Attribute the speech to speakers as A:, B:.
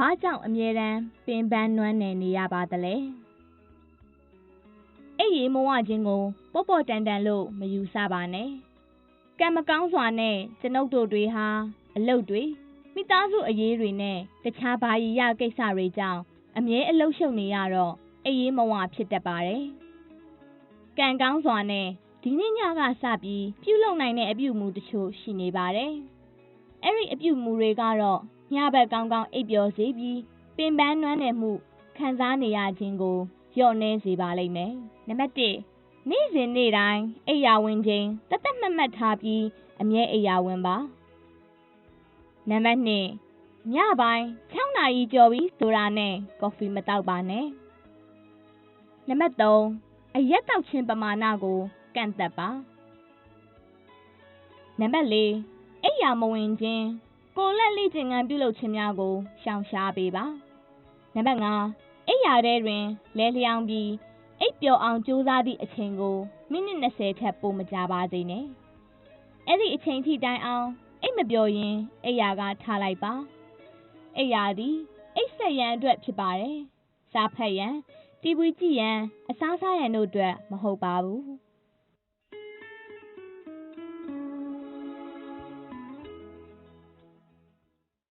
A: ဘာကြောင့်အမြဲတမ်းပင်ပန်းနွမ်းနယ်နေရပါသလဲအဲ့ဒီမဝချင်းကိုပေါ့ပေါ့တန်တန်လို့မယူဆပါနဲ့ကံမကောင်းစွာနဲ့ကျွန်ုပ်တို့တွေဟာအလုတ်တွေမိသားစုအရေးတွေနဲ့တခြားဘာရီရကိစ္စတွေကြောင့်အမြဲအလုတ်ရှုပ်နေရတော့အေးရေးမဝဖြစ်တတ်ပါတယ်ကံကောင်းစွာနဲ့ဒီနေ့ညကစပြီးပြုလုပ်နိုင်တဲ့အပြုမူတချို့ရှိနေပါတယ်အဲ့ဒီအပြုမူတွေကတော့ ညဘက်ကောင်းကောင်းအိပ်ပျော်စေပြီးပင်ပန်းနွမ်းနယ်မှုခံစားနေရခြင်းကိုလျော့နှဲစေပါလိမ့်မယ်နံပါတ်1နေ့စဉ်နေ့တိုင်းအိယာဝင်ခြင်းတသက်မတ်မတ်ထားပြီးအမြဲအိယာဝင်ပါနံပါတ်2ညပိုင်း6နာရီကျော်ပြီးဆိုတာနဲ့ကော်ဖီမတောက်ပါနဲ့နံပါတ်3အရက်တောက်ခြင်းပမာဏကိုကန့်သက်ပါနံပါတ်4အိယာမဝင်ခြင်း ကိုလက်လိကျင်ငံပြုလုပ်ခြင်းများကိုရှောင်ရှားပေးပါနံပါတ်5အိယာထဲတွင်လဲလျောင်းပြီးအိပ်ပျော်အောင်ကြိုးစားသည့်အချိန်ကိုမိနစ်20ထက်ပိုမကြာပါစေနဲ့အဲ့ဒီအချိန်ထိတိုင်အောင်အိတ်မပျော်ရင်အိယာကထားလိုက်ပါအိယာသည်အိတ်ဆက်ရန်အတွက်ဖြစ်ပါတယ်စားဖက်ရန်တီပွီကြည့်ရန်အစားစားရန်တို့အတွက်မဟုတ်ပါဘူး